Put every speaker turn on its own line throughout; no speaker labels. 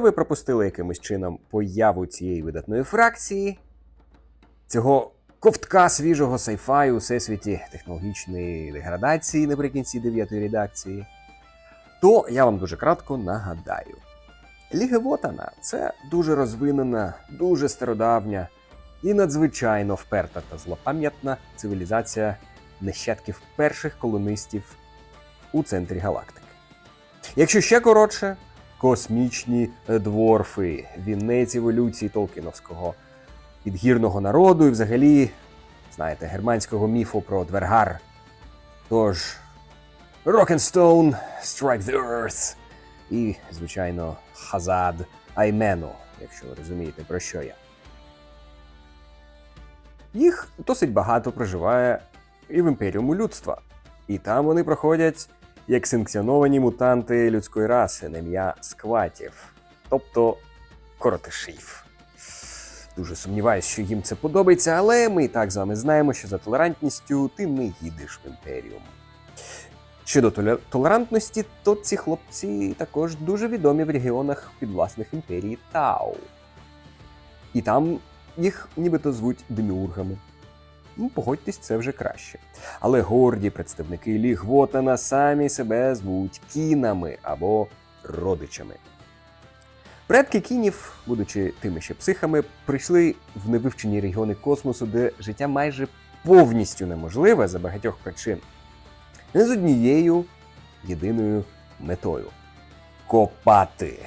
ви пропустили якимось чином появу цієї видатної фракції, цього ковтка свіжого сайфаю у всесвіті технологічної деградації наприкінці дев'ятої редакції, то я вам дуже кратко нагадаю. Ліга Вотана це дуже розвинена, дуже стародавня і надзвичайно вперта та злопам'ятна цивілізація нащадків перших колонистів у центрі галактики. Якщо ще коротше, космічні дворфи, вінець еволюції Толкіновського підгірного народу і взагалі, знаєте, германського міфу про Двергар. Тож, Rock'n'Stone, Strike the Earth і, звичайно, Хазад Аймену, якщо ви розумієте, про що я. Їх досить багато проживає і в імперіуму людства. І там вони проходять як санкціоновані мутанти людської раси на ім'я скватів, тобто коротишів. Дуже сумніваюся, що їм це подобається, але ми і так з вами знаємо, що за толерантністю ти не їдеш в імперіум. Щодо толерантності, то ці хлопці також дуже відомі в регіонах підвласних імперії Тау. І там їх нібито звуть деміургами. Ну, погодьтесь, це вже краще. Але горді представники Ліг Вотана самі себе звуть кінами або родичами. Предки кінів, будучи тими ще психами, прийшли в невивчені регіони космосу, де життя майже повністю неможливе за багатьох причин. Не з однією єдиною метою копати.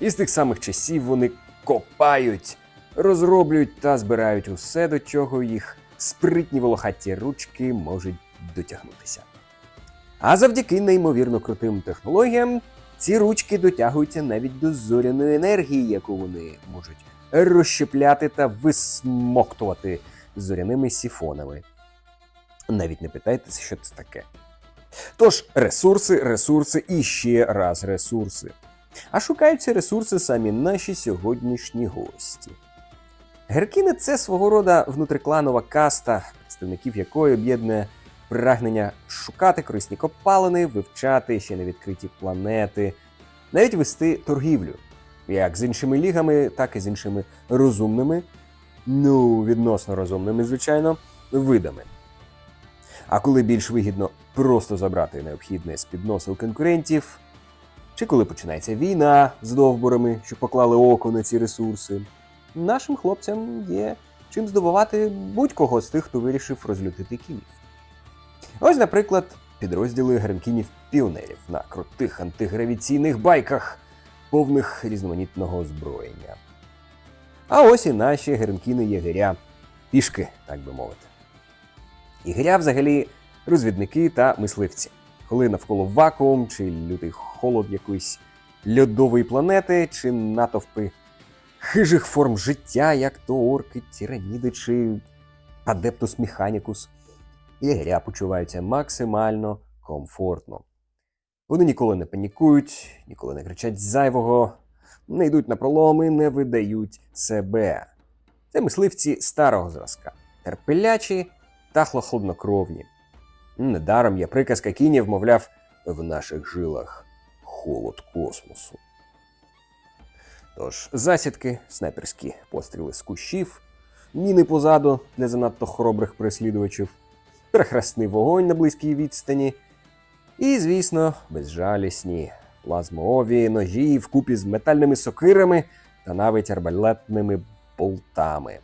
І з тих самих часів вони копають, розроблюють та збирають усе, до чого їх спритні волохаті ручки можуть дотягнутися. А завдяки неймовірно крутим технологіям ці ручки дотягуються навіть до зоряної енергії, яку вони можуть розщепляти та висмоктувати зоряними сіфонами. Навіть не питайтеся, що це таке. Тож, ресурси, ресурси і ще раз ресурси. А шукають ці ресурси самі наші сьогоднішні гості. Геркіни це свого рода внутрикланова каста, представників якої об'єднує прагнення шукати корисні копалини, вивчати ще невідкриті планети, навіть вести торгівлю, як з іншими лігами, так і з іншими розумними, ну, відносно розумними, звичайно, видами. А коли більш вигідно просто забрати необхідне з під носа у конкурентів, чи коли починається війна з довбурами, що поклали око на ці ресурси, нашим хлопцям є чим здивувати будь-кого з тих, хто вирішив розлютити кінів. Ось, наприклад, підрозділи гранкінів піонерів на крутих антигравіційних байках, повних різноманітного озброєння. А ось і наші геренкіни єгеря, пішки, так би мовити. Єгеря взагалі розвідники та мисливці. Коли навколо вакуум чи лютий холод якоїсь льодової планети, чи натовпи хижих форм життя, як то орки, тираніди чи адептус механікус, єгеря почуваються максимально комфортно. Вони ніколи не панікують, ніколи не кричать зайвого, не йдуть на проломи, не видають себе. Це мисливці старого зразка, терпелячі та хладнокровні. Недаром є приказка кінів, мовляв, в наших жилах холод космосу. Тож засідки, снайперські постріли з кущів, міни позаду для занадто хоробрих переслідувачів, перехресний вогонь на близькій відстані, і, звісно, безжалісні плазмові ножі вкупі з метальними сокирами та навіть арбалетними болтами.